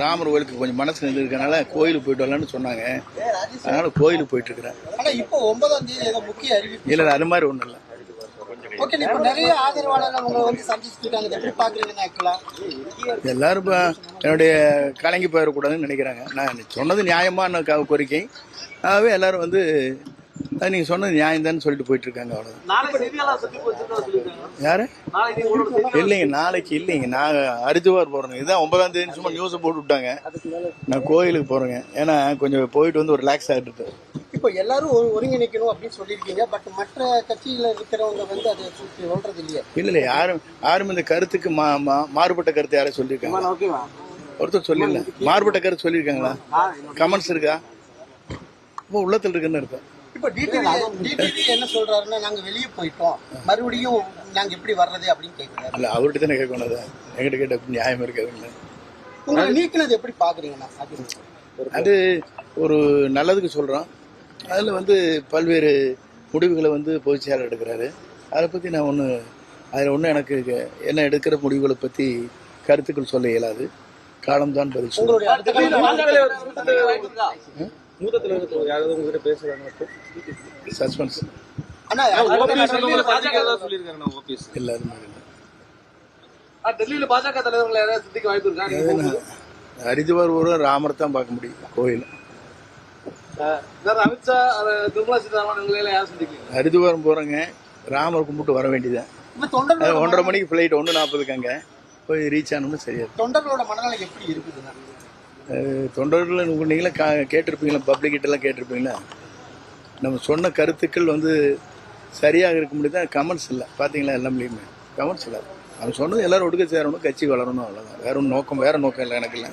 ராமர் கோயிலுக்கு கொஞ்சம் மனசு இருக்கனால கோயிலுக்கு போயிட்டு வரலான்னு சொன்னாங்க. அதனால கோயிலுக்கு போயிட்டு இருக்கிறேன். ஆனா இப்போ ஒன்பதாம் தேதி ஏதோ முக்கிய அறிவிப்பு. இல்லை அது மாதிரி ஒன்றும் இல்லை. ஓகே இப்ப நிறைய ஆதரவாளர்கள் உங்களை வந்து எப்படி எல்லாரும் இப்போ என்னுடைய கலங்கி போயிடக்கூடாதுன்னு நினைக்கிறாங்க. நான் சொன்னது நியாயமான கோரிக்கை. ஆகவே எல்லாரும் வந்து அது நீங்கள் சொன்னது நியாயம் சொல்லிட்டு போயிட்டு இருக்காங்க அவ்வளோதான் யாரு? இல்லைங்க நாளைக்கு இல்லைங்க. நான் ஹரித்துவார் போகிறேங்க இதுதான் ஒன்பதாம் தேதி சும்மா நியூஸை போட்டு விட்டாங்க. நான் கோயிலுக்கு போகிறேங்க ஏன்னா கொஞ்சம் போயிட்டு வந்து ஒரு ரிலாக்ஸ் ஆகிட்டு இப்போ எல்லாரும் ஒரு- ஒருங்கிணைக்கணும் அப்படின்னு சொல்லியிருக்கீங்க. பட் மற்ற கட்சியில இருக்கிறவங்க வந்து அதை சொல்றது இல்லையே. இல்லை இல்லை. யாரும் யாரும் இந்த கருத்துக்கு மா மாறுபட்ட கருத்து யாரும் சொல்லியிருக்காங்க ஒருத்தர் சொல்லல மாறுபட்ட கருத்து சொல்லியிருக்காங்களா? கமெண்ட்ஸ் இருக்கா? இப்போ உள்ளத்தில் இருக்குன்னு இருக்கும் இப்போ டிடிவி டிடிவி என்ன சொல்றாருன்னா நாங்க வெளியே போயிட்டோம். மறுபடியும் நாங்க எப்படி வர்றது அப்படின்னு கேட்கிறாரு இல்லை அவர்கிட்ட தானே கேட்கணும் அதை என்கிட்ட கேட்ட நியாயம் இருக்காதுல்ல உங்களை நீக்கினது எப்படி பாக்குறீங்கண்ணா அது? அது ஒரு நல்லதுக்கு சொல்கிறோம் அதில் வந்து பல்வேறு முடிவுகளை வந்து பொதுச் செயலர் எடுக்கிறாரு. அதை பற்றி நான் ஒன்று அதில் ஒன்றும் எனக்கு என்ன எடுக்கிற முடிவுகளை பற்றி கருத்துக்கள் சொல்ல இயலாது. காலம்தான் பதில் கட்ட மூத்த தலைவர் யாராவது உங்ககிட்ட பேசுறாங்க சஸ்பென்ஸ். அண்ணா ஓபிஎஸ் இல்லை டெல்லியில பாஜக தலைவர்கள் யாராவது சந்திக்க வாய்ப்பு இருக்கா? நீங்க போகும்போது? ஹரிதுவார் ஒரு ராமர் தான் பார்க்க முடியும் கோயில். அமித்ஷா நிர்மலா சீதாராமன் ஹரிதுவாரம் போகிறேங்க ராமர் கும்பிட்டு வர வேண்டியதான் ஒன்றரை மணிக்கு ஃப்ளைட் ஒன்று நாற்பதுக்கு அங்கே போய் ரீச் ஆனோம்னு சரியா. தொண்டர்களோட மனநிலை எப்படி இருக்குதுண்ணா அஹ் தொண்டர்கள் நீங்களே கா கேட்டிருப்பீங்களா? பப்ளிக்கிட்டலாம் கேட்டிருப்பீங்களா? நம்ம சொன்ன கருத்துக்கள் வந்து சரியாக இருக்க முடியுது? கமெண்ட்ஸ் இல்லை. பார்த்தீங்களா எல்லாமே கமெண்ட்ஸ் இல்லை. அவன் சொன்னது எல்லாரும் ஒடுக்க சேரணும் கட்சி வளரணும் அவ்வளோதான் வேற ஒன்றும் நோக்கம் வேற நோக்கம் இல்லை எனக்கு இல்லை.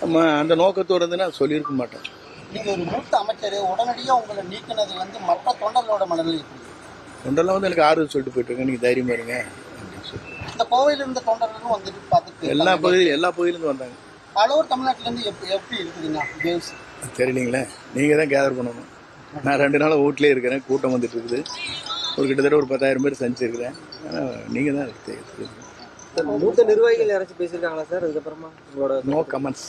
நம்ம அந்த நோக்கத்தோடு நான் சொல்லியிருக்க மாட்டேன். நீங்க ஒரு மூத்த அமைச்சர் உடனடியா உங்களை நீக்கினது வந்து மற்ற தொண்டர்களோட மனநிலை தொண்டெல்லாம் வந்து எனக்கு ஆறுதல் சொல்லிட்டு போயிட்டுருங்க நீங்கள் தைரியமா இருங்க. இந்த கோவையில இருந்த தொண்டர்களும் வந்துட்டு பார்த்துட்டு எல்லா பகுதியும் எல்லா பகுதியிலேருந்து வந்தாங்க. ஆல் ஓவர் தமிழ்நாட்டுல இருந்து எப்படி எப்படி இருக்குதுண்ணா கேம்ஸ். தெரியலீங்களே. நீங்கள் தான் கேதர் பண்ணணும். நான் ரெண்டு நாள் வீட்லேயே இருக்கிறேன். கூட்டம் வந்துட்டு இருக்குது ஒரு கிட்டத்தட்ட ஒரு பத்தாயிரம் பேர் சந்திச்சிருக்கிறேன். ஆனால் நீங்கள் தான் மூத்த நிர்வாகிகள் யாராச்சும் பேசியிருக்காங்களா சார்? அதுக்கப்புறமா உங்களோட நோ கமெண்ட்ஸ்